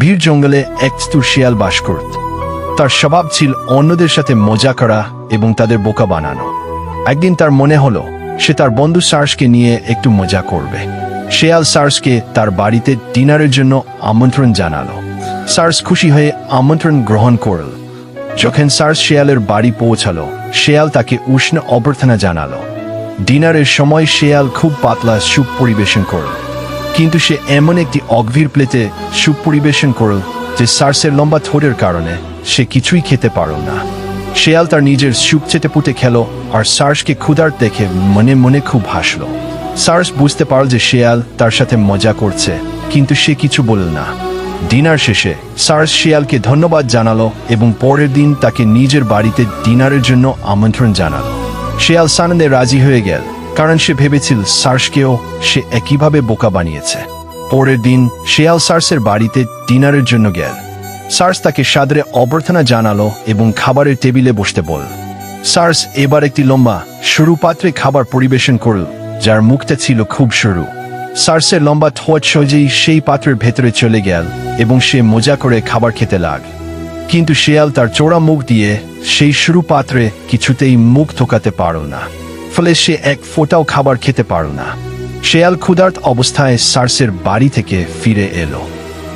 ভিড় জঙ্গলে এক চতুর শিয়াল বাস করত। তার স্বভাব ছিল অন্যদের সাথে মজা করা এবং তাদের বোকা বানানো। একদিন তার মনে হলো, সে তার বন্ধু সার্সকে নিয়ে একটু মজা করবে। শেয়াল সার্সকে তার বাড়িতে ডিনারের জন্য আমন্ত্রণ জানালো। সার্স খুশি হয়ে আমন্ত্রণ গ্রহণ করল। যখন সার্স শেয়ালের বাড়ি পৌঁছালো, শেয়াল তাকে উষ্ণ অভ্যর্থনা জানালো। ডিনারের সময় শেয়াল খুব পাতলা স্যুপ পরিবেশন করল। কিন্তু সে এমন একটি অগভীর প্লেটে স্যুপ পরিবেশন করল যে সার্সের লম্বা ঠোঁটের কারণে সে কিছুই খেতে পারল না। শেয়াল তার নিজের স্যুপ চেটে পুটে খেলো আর সার্সকে ক্ষুধার দেখে মনে মনে খুব হাসলো। সার্স বুঝতে পারল যে শেয়াল তার সাথে মজা করছে, কিন্তু সে কিছু বলল না। ডিনার শেষে সার্স শিয়ালকে ধন্যবাদ জানালো এবং পরের দিন তাকে নিজের বাড়িতে ডিনারের জন্য আমন্ত্রণ জানালো। শিয়াল সানন্দে রাজি হয়ে গেল। কারণ সে ভেবেছিল সার্সকেও সে একইভাবে বোকা বানিয়েছে। পরের দিন শিয়াল সার্সের বাড়িতে ডিনারের জন্য গেল। সার্স তাকে সাদরে অভ্যর্থনা জানালো এবং খাবারের টেবিলে বসতে বল সার্স, এবার একটি লম্বা, সরু পাত্রে খাবার পরিবেশন করল যার মুখটা ছিল খুব সরু। সার্সের লম্বা ঠোঁট সহজেই সেই পাত্রের ভেতরে চলে গেল এবং সে মজা করে খাবার খেতে লাগ কিন্তু শেয়াল তার চোরা মুখ দিয়ে সেই সরু পাত্রে কিছুতেই মুখ ঠোকাতে পারল না। ফলে সে এক ফোঁটাও খাবার খেতে পারল না। শেয়াল ক্ষুধার্ত অবস্থায় সার্সের বাড়ি থেকে ফিরে এলো।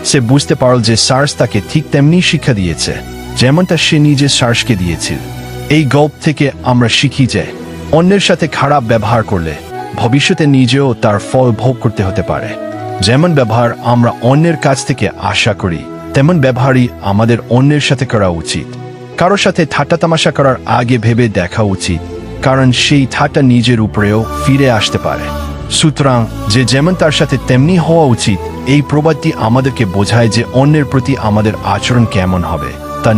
সে বুঝতে পারল যে সার্স তাকে ঠিক তেমনি শিক্ষা দিয়েছে, যেমনটা সে নিজে সার্সকে দিয়েছিল। এই গল্প থেকে আমরা শিখি যে, অন্যের সাথে খারাপ ব্যবহার করলে ভবিষ্যতে নিজেও তার ফল ভোগ করতে হতে পারে। যেমন ব্যবহার আমরা অন্যের কাছ থেকে আশা করি, তেমন ব্যবহারই আমাদের অন্যের সাথে করা উচিত। কারোর সাথে ঠাট্টা তামাশা করার আগে ভেবে দেখা উচিত। কারণ সেই ঠাট্টা নিজের উপরেও ফিরে আসতে পারে। সুতরাং যে যেমন তার সাথে তেমনি হওয়া উচিত, এই প্রবাদটি আমাদেরকে বোঝায় যে অন্যের প্রতি আমাদের আচরণ কেমন হবে। তা